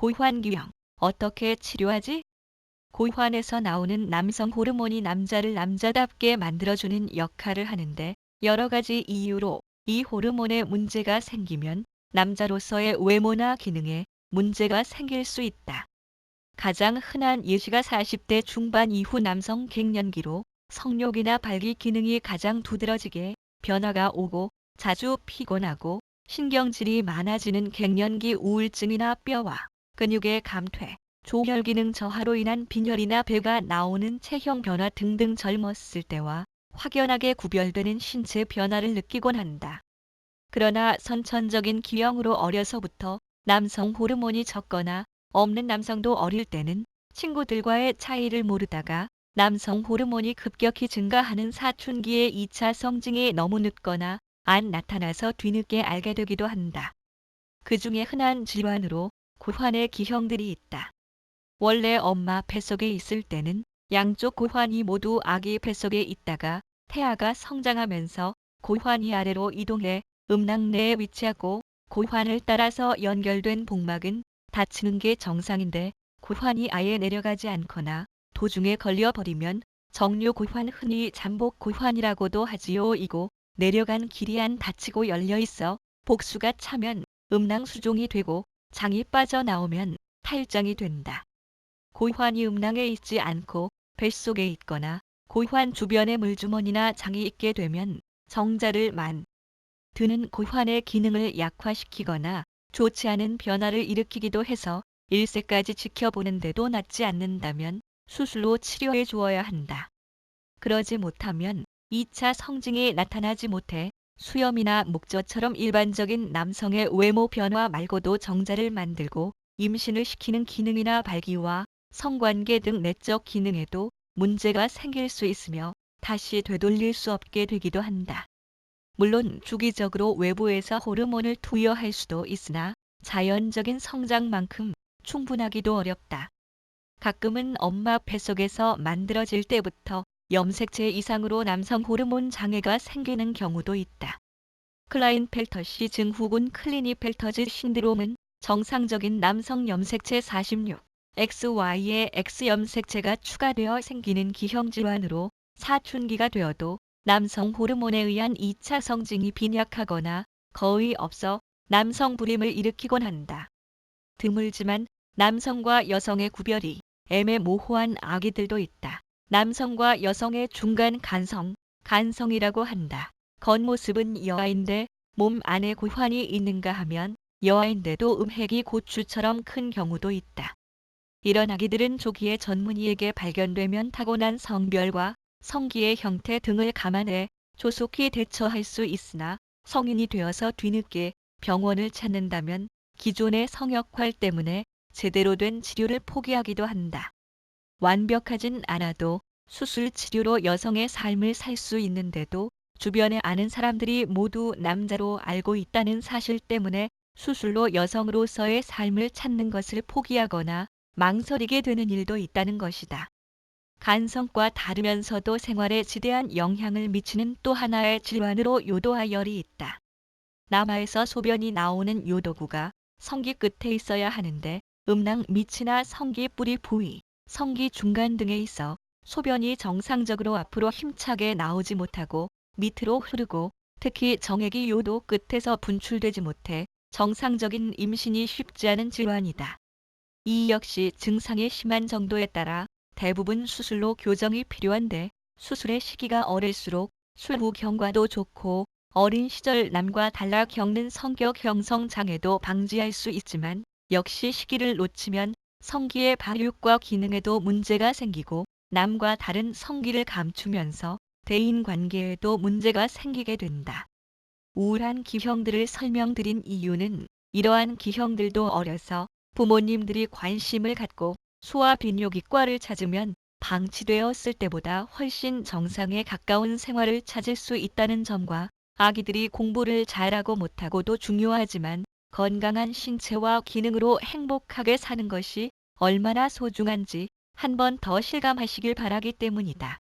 고환기형 어떻게 치료하지? 고환에서 나오는 남성 호르몬이 남자를 남자답게 만들어주는 역할을 하는데 여러 가지 이유로 이 호르몬에 문제가 생기면 남자로서의 외모나 기능에 문제가 생길 수 있다. 가장 흔한 예시가 40대 중반 이후 남성 갱년기로 성욕이나 발기 기능이 가장 두드러지게 변화가 오고 자주 피곤하고 신경질이 많아지는 갱년기 우울증이나 뼈와 근육의 감퇴, 조혈 기능 저하로 인한 빈혈이나 배가 나오는 체형 변화 등등 젊었을 때와 확연하게 구별되는 신체 변화를 느끼곤 한다. 그러나 선천적인 기형으로 어려서부터 남성 호르몬이 적거나 없는 남성도 어릴 때는 친구들과의 차이를 모르다가 남성 호르몬이 급격히 증가하는 사춘기의 2차 성징이 너무 늦거나 안 나타나서 뒤늦게 알게 되기도 한다. 그 중에 흔한 질환으로 고환의 기형들이 있다. 원래 엄마 뱃속에 있을 때는 양쪽 고환이 모두 아기 뱃속에 있다가 태아가 성장하면서 고환이 아래로 이동해 음낭 내에 위치하고 고환을 따라서 연결된 복막은 닫히는 게 정상인데 고환이 아예 내려가지 않거나 도중에 걸려버리면 정류 고환 흔히 잠복 고환이라고도 하지요. 이고 내려간 길이 안 닫히고 열려 있어 복수가 차면 음낭 수종이 되고 장이 빠져나오면 탈장이 된다. 고환이 음낭에 있지 않고 뱃속에 있거나 고환 주변에 물주머니나 장이 있게 되면 정자를 만 드는 고환의 기능을 약화시키거나 좋지 않은 변화를 일으키기도 해서 1세까지 지켜보는데도 낫지 않는다면 수술로 치료해 주어야 한다. 그러지 못하면 2차 성징이 나타나지 못해 수염이나 목젖처럼 일반적인 남성의 외모 변화 말고도 정자를 만들고 임신을 시키는 기능이나 발기와 성관계 등 내적 기능에도 문제가 생길 수 있으며 다시 되돌릴 수 없게 되기도 한다. 물론 주기적으로 외부에서 호르몬을 투여할 수도 있으나 자연적인 성장만큼 충분하기도 어렵다. 가끔은 엄마 뱃속에서 만들어질 때부터 염색체 이상으로 남성 호르몬 장애가 생기는 경우도 있다. 클라인펠터시 증후군 클리니펠터즈 신드롬은 정상적인 남성 염색체 46, XY의 X 염색체가 추가되어 생기는 기형 질환으로 사춘기가 되어도 남성 호르몬에 의한 2차 성징이 빈약하거나 거의 없어 남성 불임을 일으키곤 한다. 드물지만 남성과 여성의 구별이 애매모호한 아기들도 있다. 남성과 여성의 중간 간성, 간성이라고 한다. 겉모습은 여아인데 몸 안에 고환이 있는가 하면 여아인데도 음핵이 고추처럼 큰 경우도 있다. 이런 아기들은 조기에 전문의에게 발견되면 타고난 성별과 성기의 형태 등을 감안해 조속히 대처할 수 있으나 성인이 되어서 뒤늦게 병원을 찾는다면 기존의 성역활 때문에 제대로 된 치료를 포기하기도 한다. 완벽하진 않아도 수술 치료로 여성의 삶을 살 수 있는데도 주변에 아는 사람들이 모두 남자로 알고 있다는 사실 때문에 수술로 여성으로서의 삶을 찾는 것을 포기하거나 망설이게 되는 일도 있다는 것이다. 간성과 다르면서도 생활에 지대한 영향을 미치는 또 하나의 질환으로 요도하열이 있다. 남아에서 소변이 나오는 요도구가 성기 끝에 있어야 하는데 음낭 밑이나 성기 뿌리 부위, 성기 중간 등에 있어 소변이 정상적으로 앞으로 힘차게 나오지 못하고 밑으로 흐르고 특히 정액이 요도 끝에서 분출되지 못해 정상적인 임신이 쉽지 않은 질환이다. 이 역시 증상의 심한 정도에 따라 대부분 수술로 교정이 필요한데 수술의 시기가 어릴수록 수후 경과도 좋고 어린 시절 남과 달라 겪는 성격 형성 장애도 방지할 수 있지만 역시 시기를 놓치면 성기의 발육과 기능에도 문제가 생기고 남과 다른 성기를 감추면서 대인 관계에도 문제가 생기게 된다. 우울한 기형들을 설명드린 이유는 이러한 기형들도 어려서 부모님들이 관심을 갖고 소아 비뇨기과를 찾으면 방치되었을 때보다 훨씬 정상에 가까운 생활을 찾을 수 있다는 점과 아기들이 공부를 잘하고 못하고도 중요하지만 건강한 신체와 기능으로 행복하게 사는 것이 얼마나 소중한지 한 번 더 실감하시길 바라기 때문이다.